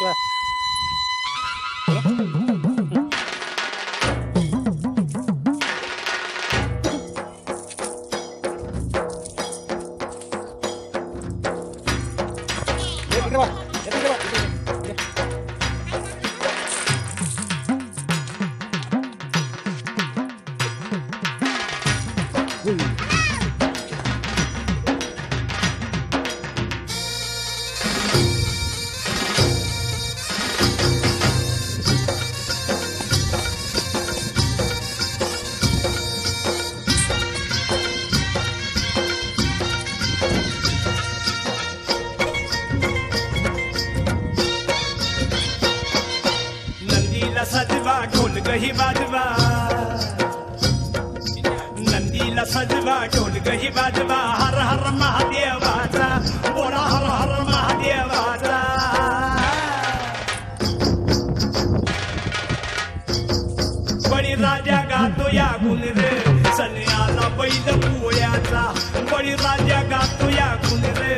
chưa Ooh. वाजवा ढोलकही वाजवा हर हर महादेवाचा बोला हर हर महादेवाचा बळी राजा गातो या गुणरे सन्याला बैल पोळ्याचा बळी राजा गातो या गुणरे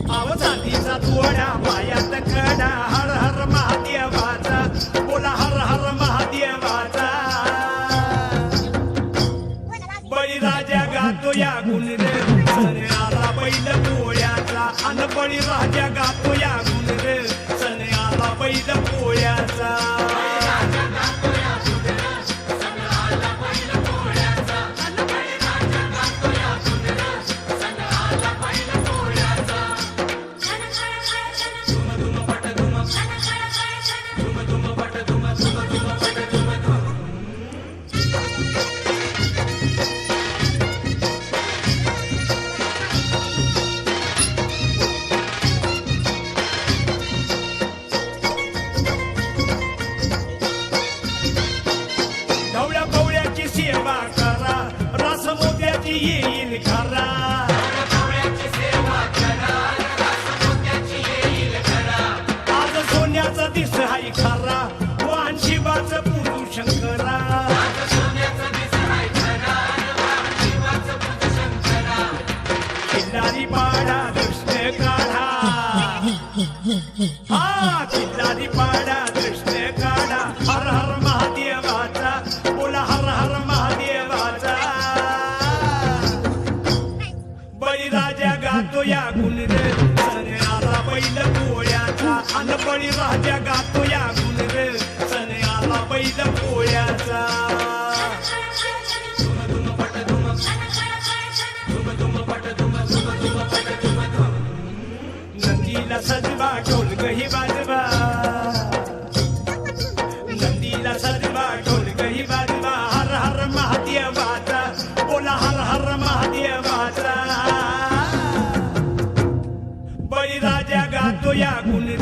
आव चांदीचा तुवड्या माया. गुण रे सरे आला बैल पोळ्याचा अनपणी राजा गातो या गुण रे सरे आला बैल पोळ्याचा धुम धुम पट धुम धुम धुम पट नदीला सजवा ढोल गही बाजवा ya kunir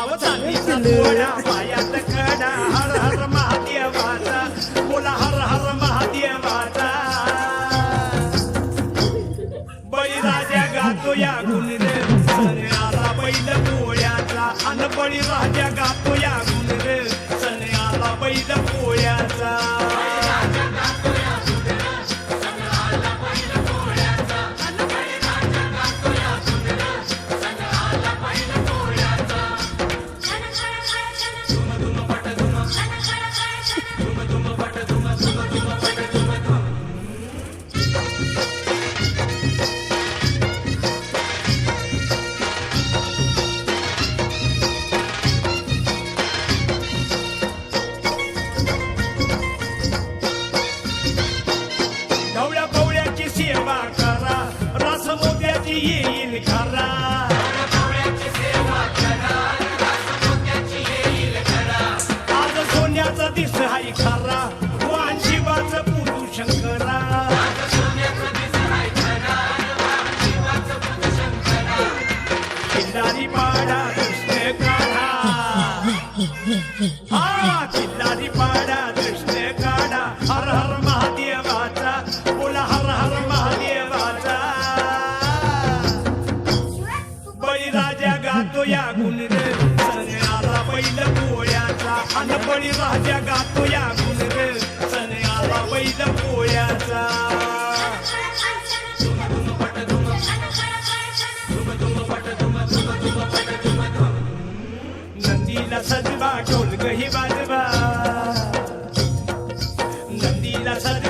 அவதான் değil kara ढोलकही बाजवा. नंदीला सजवा